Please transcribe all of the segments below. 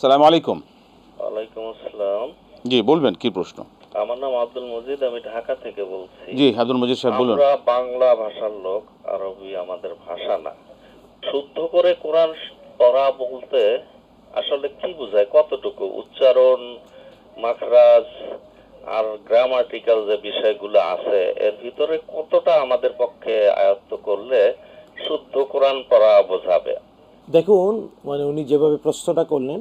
সালাম আলাইকুম। ওয়ালাইকুম আসসালাম। জি বলবেন কি প্রশ্ন? আমার নাম আব্দুল মজিদ আমি ঢাকা থেকে বলছি। জি আব্দুল মজিদ সাহেব বলুন। আমরা বাংলা ভাষার লোক আরবি আমাদের ভাষা না। শুদ্ধ করে কোরআন পড়া বলতে আসলে কি বোঝায়? কতটুকু? উচ্চারণ মাখরাজ আর গ্রামাটিক্যাল যে বিষয়গুলো আছে এর ভিতরে কতটা আমাদের পক্ষে আয়ত্ত করলে শুদ্ধ কোরআন পড়া বোঝাবে? দেখুন মানে উনি যেভাবে প্রশ্নটা করলেন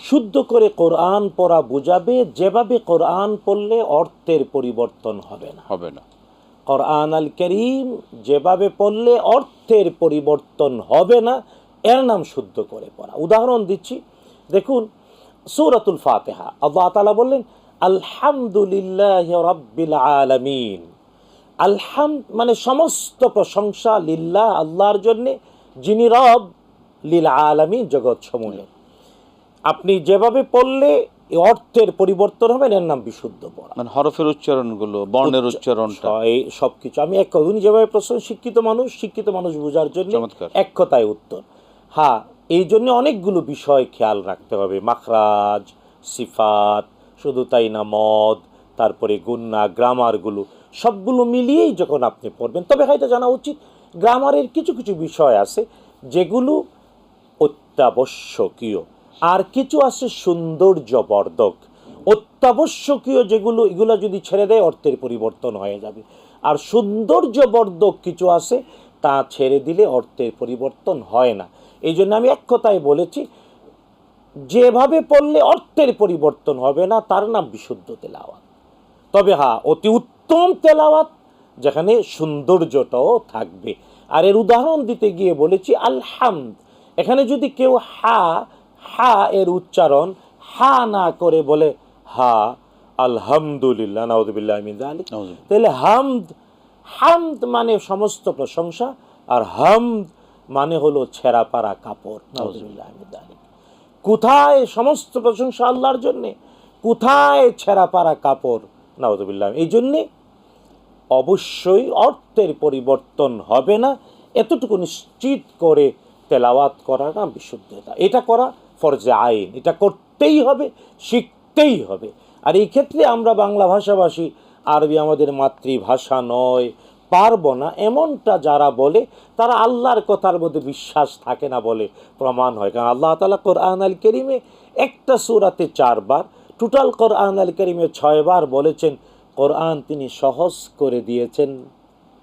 শুদ্ধ করে কোরআন পড়া বোঝাবে যেভাবে কোরআন পড়লে অর্থের পরিবর্তন হবে না। হবে না। কোরআন আল করিম যেভাবে পড়লে অর্থের পরিবর্তন হবে না এর নাম শুদ্ধ করে পড়া। উদাহরণ দিচ্ছি দেখুন সূরাতুল ফাতিহা। আল্লাহ তাআলা বললেন আলহামদুলিল্লাহ রাব্বিল আলামিন। আলহাম মানে সমস্ত প্রশংসা লিল্লাহ আল্লাহর জন্যে যিনি রব লীল আলামিন জগৎ সমূহে আপনি যেভাবে পড়লে অর্থের পরিবর্তন হবে এর নাম বিশুদ্ধ পড়া। মানে হরফের উচ্চারণগুলো বর্ণের উচ্চারণটা। সব কিছু আমি এক উনি যেভাবে প্রশ্ন শিক্ষিত মানুষ শিক্ষিত মানুষ বোঝার জন্য। এক কথায় উত্তর। হ্যাঁ এই জন্য অনেকগুলো বিষয় খেয়াল রাখতে হবে। মাখরাজ সিফাত শুধু তাই না মদ তারপরে গুন্না গ্রামারগুলো সবগুলো মিলিয়েই যখন আপনি পড়বেন তবে হয়তো জানা উচিত গ্রামারের কিছু কিছু বিষয় আছে যেগুলো অত্যাবশ্যকীয়। আর কিছু আছে সৌন্দর্যবর্ধক অত্যাবশ্যকীয় যেগুলো, এগুলো যদি ছেড়ে দেয়, অর্থের পরিবর্তন হয়ে যাবে। আর সৌন্দর্যবর্ধক কিছু আছে, তা ছেড়ে দিলে অর্থের পরিবর্তন হয় না। এই জন্য আমি এক কথায় বলেছি, যেভাবে পড়লে অর্থের পরিবর্তন হবে না, তার নাম বিশুদ্ধ তেলাওয়াত। তবে হ্যাঁ অতি উত্তম তেলাওয়াত, যেখানে সৌন্দর্যটাও থাকবে। আর এর উদাহরণ দিতে গিয়ে বলেছি, আলহামদ। এখানে যদি কেউ হা হা এর উচ্চারণ হা না করে বলে হা আলহামদুলিল্লাহ নাউদুবিল্লাহ মিন তাহলে হামদ হামদ মানে সমস্ত প্রশংসা আর হামদ মানে হলো ছেঁড়া পাড়া কাপড় নাউজুবিল্লাহ। কোথায় সমস্ত প্রশংসা আল্লাহর জন্যে? কোথায় ছেঁড়া পাড়া কাপড় নাউজুবিল্লাহ এই জন্যে অবশ্যই অর্থের পরিবর্তন হবে না। এতটুকু নিশ্চিত করে তেলাওয়াত করা না বিশুদ্ধতা। এটা করা ফরজে আইন। এটা করতেই হবে, শিখতেই হবে। আর এই ক্ষেত্রে আমরা বাংলা ভাষাভাষী, আরবি আমাদের মাতৃভাষা নয়, পারব না। এমনটা যারা বলে, তারা আল্লাহর কথার মধ্যে বিশ্বাস থাকে না বলে প্রমাণ হয়। কারণ আল্লাহ তালা কোরআন আল করিমে একটা সুরাতে চারবার, টোটাল কোরআন আল করিমে ছয়বার বলেছেন, কোরআন তিনি সহজ করে দিয়েছেন।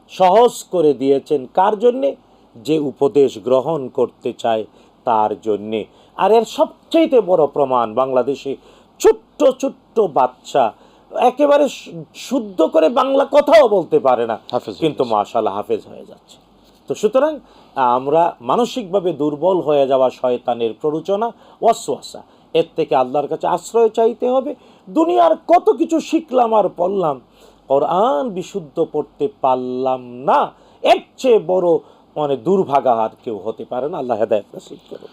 সহজ করে দিয়েছেন কার জন্যে? যে উপদেশ গ্রহণ করতে চায় তার জন্যে। আর এর সবচাইতে বড় প্রমাণ বাংলাদেশে ছোট্ট ছোট্ট বাচ্চা। একেবারে শুদ্ধ করে বাংলা কথাও বলতে পারে না। হাফেজ কিন্তু মাশাল্লাহ হাফেজ হয়ে যাচ্ছে। তো সুতরাং আমরা মানসিকভাবে দুর্বল হয়ে যাওয়া শয়তানের প্ররোচনা ওয়াসওয়াসা। এর থেকে আল্লাহর কাছে আশ্রয় চাইতে হবে। দুনিয়ার কত কিছু শিখলাম আর পড়লাম কোরআন বিশুদ্ধ পড়তে পারলাম না। এর চেয়ে বড় মানে দুর্ভাগা আর কেউ হতে পারে না। আল্লাহ হেদায়ত নসিব করুন